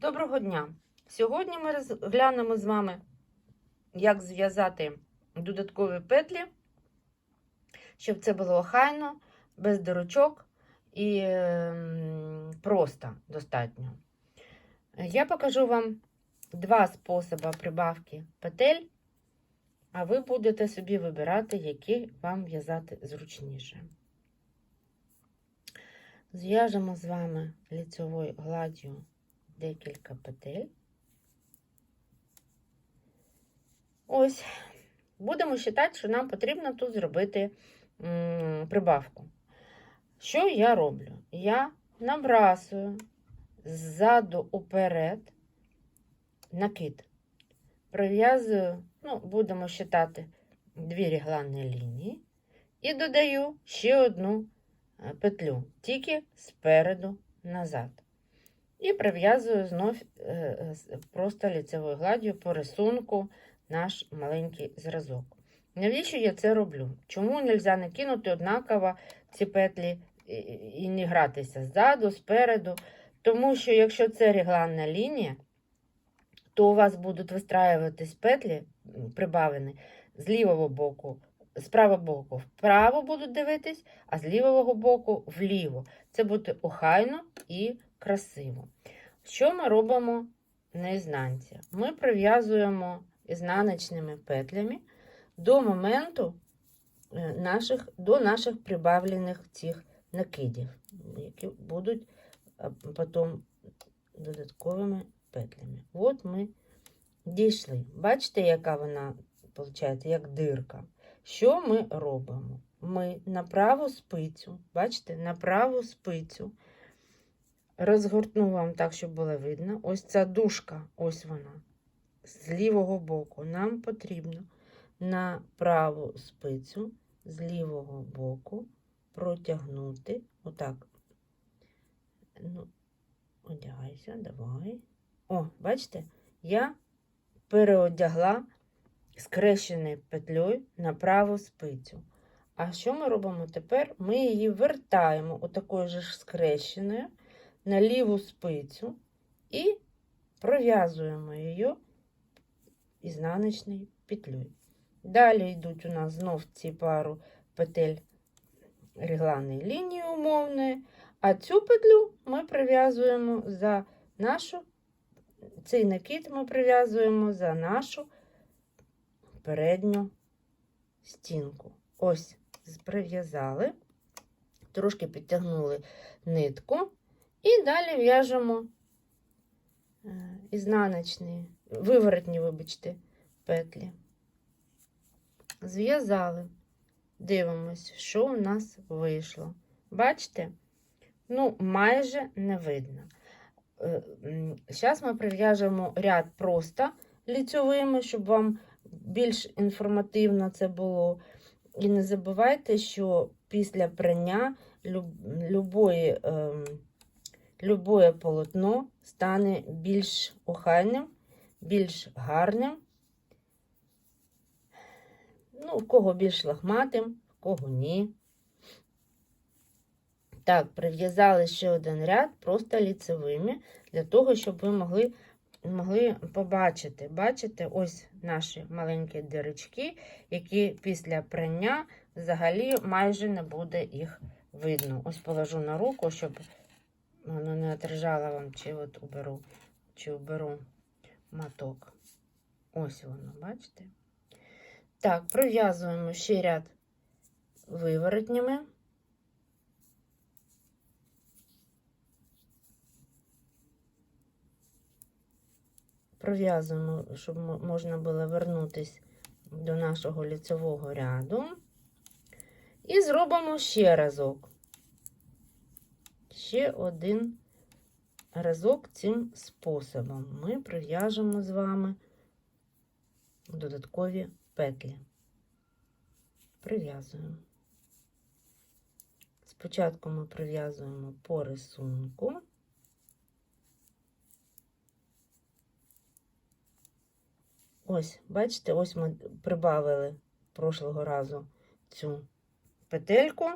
Доброго дня! Сьогодні ми розглянемо з вами, як зв'язати додаткові петлі, щоб це було охайно, без дирочок і ем, просто достатньо. Я покажу вам два способи прибавки петель, а ви будете собі вибирати, які вам в'язати зручніше. Зв'яжемо з вами ліцевою гладдю декілька петель. Ось, будемо вважати, що нам потрібно тут зробити прибавку. Що я роблю? Я набрасую ззаду уперед накид. Пров'язую, ну, будемо вважати, дві регланні лінії. І додаю ще одну е, петлю, тільки спереду назад. І прив'язую знов е, е, просто ліцевою гладдю по рисунку наш маленький зразок. Навіщо я це роблю? Чому не можна не кинути однаково ці петлі і не гратися ззаду, спереду? Тому що якщо це регланна лінія, то у вас будуть вистраюватись петлі прибавлені з лівого боку, з правого боку вправо будуть дивитись, а з лівого боку вліво. Це буде охайно і красиво. Що ми робимо на ізнанці? Ми прив'язуємо ізнаночними петлями до моменту наших, до наших прибавлених цих накидів, які будуть потім додатковими петлями. От ми дійшли. Бачите, яка вона, виходить, як дирка. Що ми робимо? Ми на праву спицю, бачите, на праву спицю розгортну вам так, щоб було видно. Ось ця дужка, ось вона, з лівого боку. Нам потрібно на праву спицю з лівого боку протягнути, отак. Ну, одягайся, давай. О, бачите, я переодягла скрещеною петлею на праву спицю. А що ми робимо тепер? Ми її вертаємо отакою ж скрещеною на ліву спицю і пров'язуємо її ізнаночною петлею. Далі йдуть у нас знов ці пару петель регланної лінії умовної, а цю петлю ми прив'язуємо за нашу, цей накид ми прив'язуємо за нашу передню стінку. Ось, прив'язали, трошки підтягнули нитку. І далі в'яжемо ізнаночні, виворотні, вибачте, петлі. Зв'язали, дивимось, що у нас вийшло. Бачите? Ну, майже не видно. Зараз ми прив'яжемо ряд просто ліцьовими, щоб вам більш інформативно це було. І не забувайте, що після прання любої. Ем, любое полотно стане більш охайним, більш гарним. Ну, у кого більш лохматим, в кого ні. Так, прив'язали ще один ряд просто ліцевими, для того, щоб ви могли могли побачити. Бачите, ось наші маленькі дирочки, які після прання взагалі майже не буде їх видно. Ось положу на руку, щоб Воно не отражало вам, чи от уберу, чи уберу моток. Ось воно, бачите? Так, пров'язуємо ще ряд виворотнями. Пров'язуємо, щоб можна було вернутися до нашого ліцевого ряду. І зробимо ще разок ще один разок цим способом. Ми прив'яжемо з вами додаткові петлі. Прив'язуємо. Спочатку ми прив'язуємо по рисунку. Ось, бачите, ось ми прибавили прошлого разу цю петельку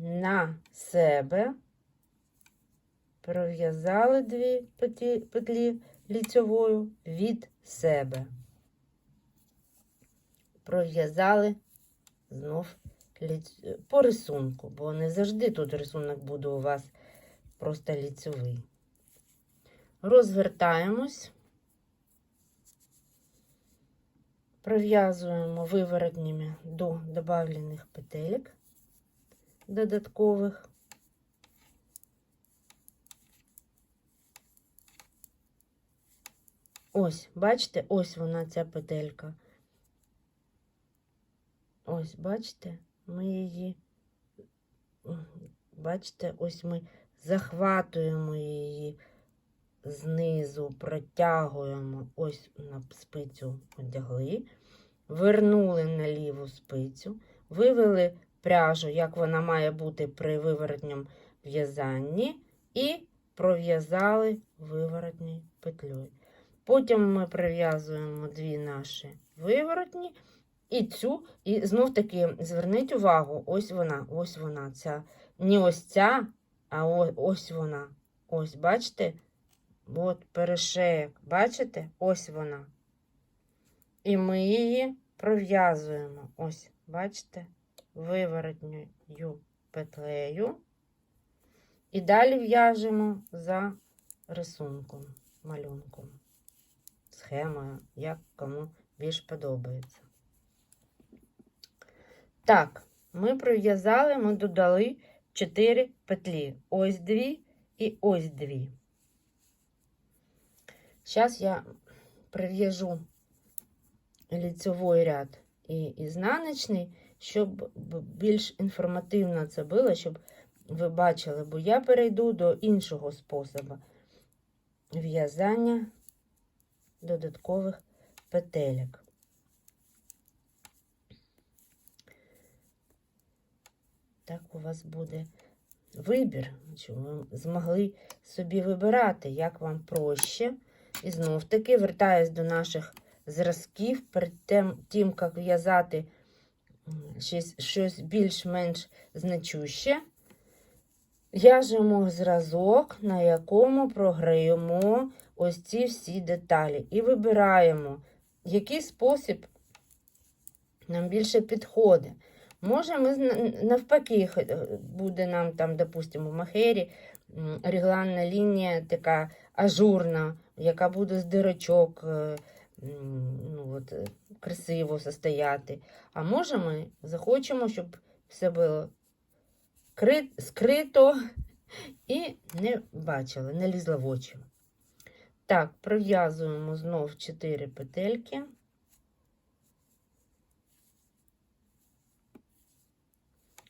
на себе пров'язали дві петлі, петлі ліцьовою від себе. Пров'язали знов по рисунку, бо не завжди тут рисунок буде у вас просто ліцьовий. Розвертаємось, пров'язуємо виворотніми до добавлених петелек додаткових. Ось, бачите, ось вона ця петелька. Ось, бачите, ми її, бачите, ось ми захватуємо її знизу, протягуємо, ось на спицю одягли, вернули на ліву спицю, вивели пряжу, як вона має бути при виворотньому в'язанні, і пров'язали виворотньою петлею. Потім ми прив'язуємо дві наші виворотні і цю, і знов таки зверніть увагу, ось вона, ось вона, ця, не ось ця, а о- ось вона. Ось, бачите? От перешеєк, бачите? Ось вона. І ми її пров'язуємо. Ось, бачите, виворотньою петлею. І далі в'яжемо за рисунком, малюнком, схемою, як кому більш подобається. Так, ми пров'язали, ми додали 4 петлі. Ось дві і ось дві. Зараз я прив'яжу лицевой ряд і ізнаночний, щоб більш інформативно це було, щоб ви бачили, бо я перейду до іншого способу в'язання додаткових петелек. Так у вас буде вибір, щоб ви змогли собі вибирати, як вам проще. І знов таки вертаюсь до наших зразків перед тим, як в'язати щось, щось більш-менш значуще. В'яжемо зразок, на якому програємо ось ці всі деталі. І вибираємо, який спосіб нам більше підходить. Може, ми навпаки, е, буде нам там, допустимо, в махері регланна лінія така ажурна, яка буде з дирочок, е, ну, от, е, красиво состояти. А може, ми захочемо, щоб все було кри- скрито і не бачили, не лізло в очі. Так, пров'язуємо знов 4 петельки.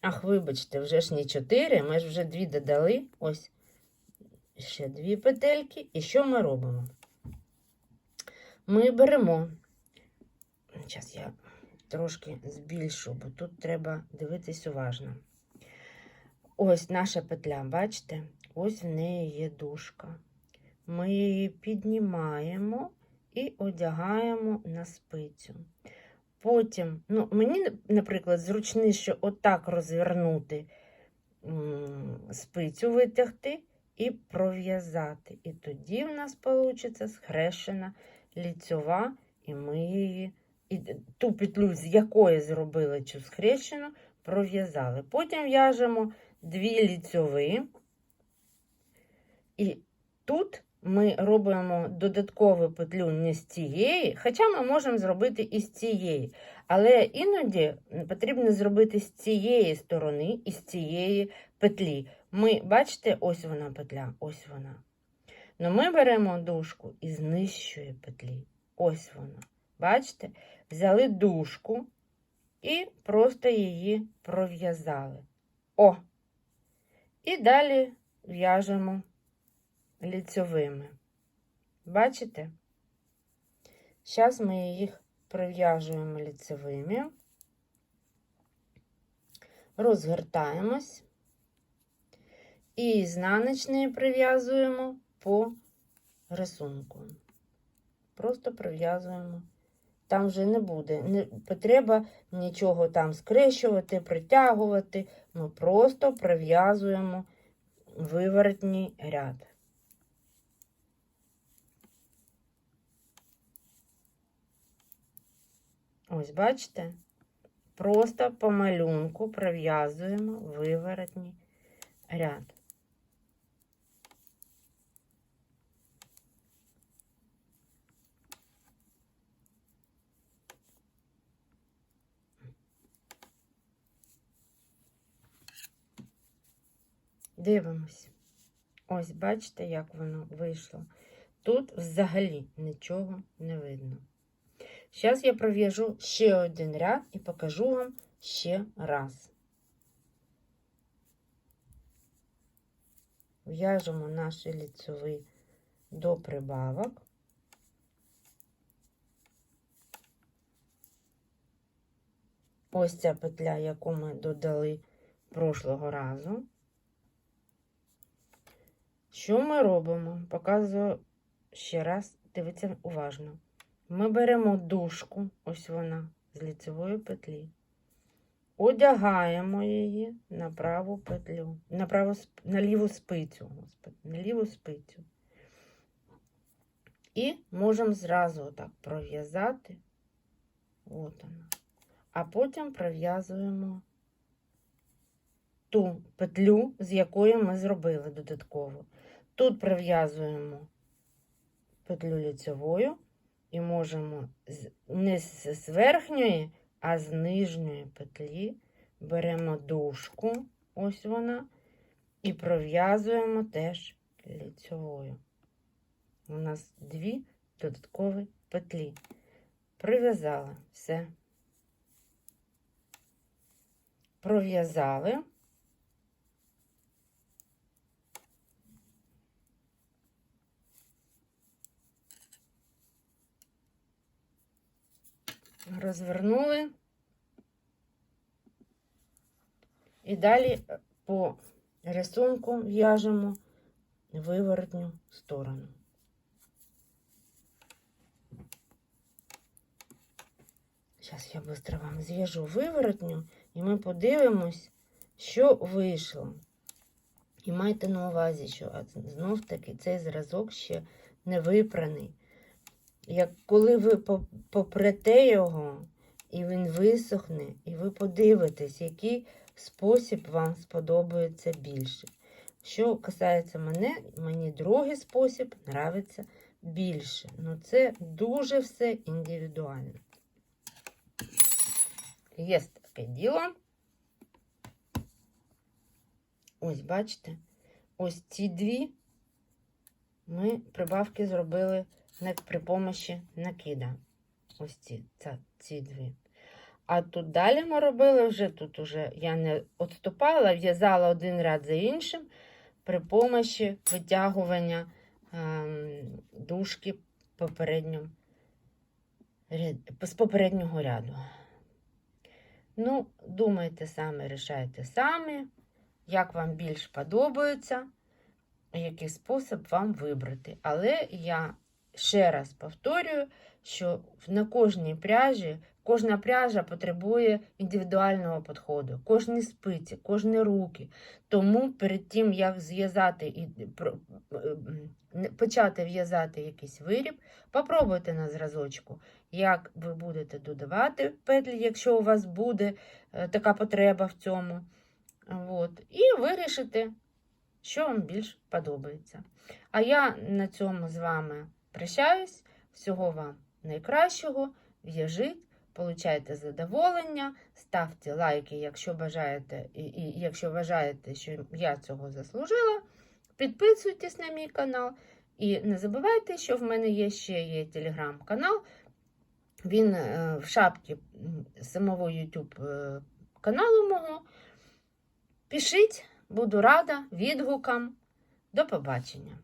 Ах, вибачте, вже ж не 4, ми ж вже дві додали. Ось ще дві петельки. І що ми робимо? Ми беремо. Зараз я трошки збільшу, бо тут треба дивитись уважно. Ось наша петля, бачите? Ось в неї є дужка. Ми її піднімаємо і одягаємо на спицю. Потім, ну, мені, наприклад, зручніше отак розвернути спицю, витягти і пров'язати. І тоді в нас вийде схрещена ліцьова, і ми її, і ту петлю, з якої зробили цю схрещену, пров'язали. Потім в'яжемо дві ліцьові. І тут ми робимо додаткову петлю не з цієї, хоча ми можемо зробити і з цієї. Але іноді потрібно зробити з цієї сторони і з цієї петлі. Ми, бачите, ось вона петля, ось вона. Но ми беремо дужку із нижчої петлі. Ось вона. Бачите? Взяли дужку і просто її пров'язали. О! І далі в'яжемо ліцьовими. Бачите? Зараз ми їх прив'яжуємо ліцевими, розгортаємось і ізнаночний прив'язуємо по рисунку. Просто прив'язуємо. Там вже не буде не потреба нічого там скрещувати, притягувати. Ми просто прив'язуємо виворотній ряд. Ось, бачите? Просто по малюнку пров'язуємо виворотній ряд. Дивимось. Ось, бачите, як воно вийшло. Тут взагалі нічого не видно. Зараз я пров'яжу ще один ряд і покажу вам ще раз. В'яжемо наші ліцеві до прибавок. Ось ця петля, яку ми додали прошлого разу. Що ми робимо? Показую ще раз, дивіться уважно. Ми беремо дужку, ось вона, з ліцевої петлі, одягаємо її на праву петлю, на, праву, на ліву спицю, господи, на ліву спицю. І можемо зразу отак пров'язати. От вона. А потім пров'язуємо ту петлю, з якої ми зробили додатково. Тут прив'язуємо петлю ліцевою і можемо не з з верхньої, а з нижньої петлі беремо дужку, ось вона, і пров'язуємо теж ліцевою. У нас дві додаткові петлі. Прив'язали все. Пров'язали. Розвернули. І далі по рисунку в'яжемо виворотню сторону. Зараз я швидко вам зв'яжу виворотню, і ми подивимось, що вийшло. І майте на увазі, що знов таки цей зразок ще не випраний. Як коли ви по- попрете його, і він висохне, і ви подивитесь, який спосіб вам сподобається більше. Що касається мене, мені другий спосіб нравиться більше. Ну, це дуже все індивідуально. Є таке діло. Ось, бачите, ось ці дві ми прибавки зробили не при помощі накида. Ось ці, ця, ці дві. А тут далі ми робили вже, тут уже я не відступала, в'язала один ряд за іншим при помощі витягування ем, дужки попередньо, з попереднього ряду. Ну, думайте самі, рішайте самі, як вам більш подобається, який спосіб вам вибрати. Але я ще раз повторюю, що на кожній пряжі, кожна пряжа потребує індивідуального підходу, кожні спиці, кожні руки. Тому перед тим, як зв'язати і почати в'язати якийсь виріб, попробуйте на зразочку, як ви будете додавати петлі, якщо у вас буде е, така потреба в цьому. От. І вирішите, що вам більш подобається. А я на цьому з вами прощаюсь. Всього вам найкращого. В'яжіть, получайте задоволення, ставте лайки, якщо бажаєте, і, і якщо вважаєте, що я цього заслужила. Підписуйтесь на мій канал. І не забувайте, що в мене є ще є телеграм-канал. Він е, в шапці самого YouTube е, каналу мого. Пишіть, буду рада відгукам. До побачення!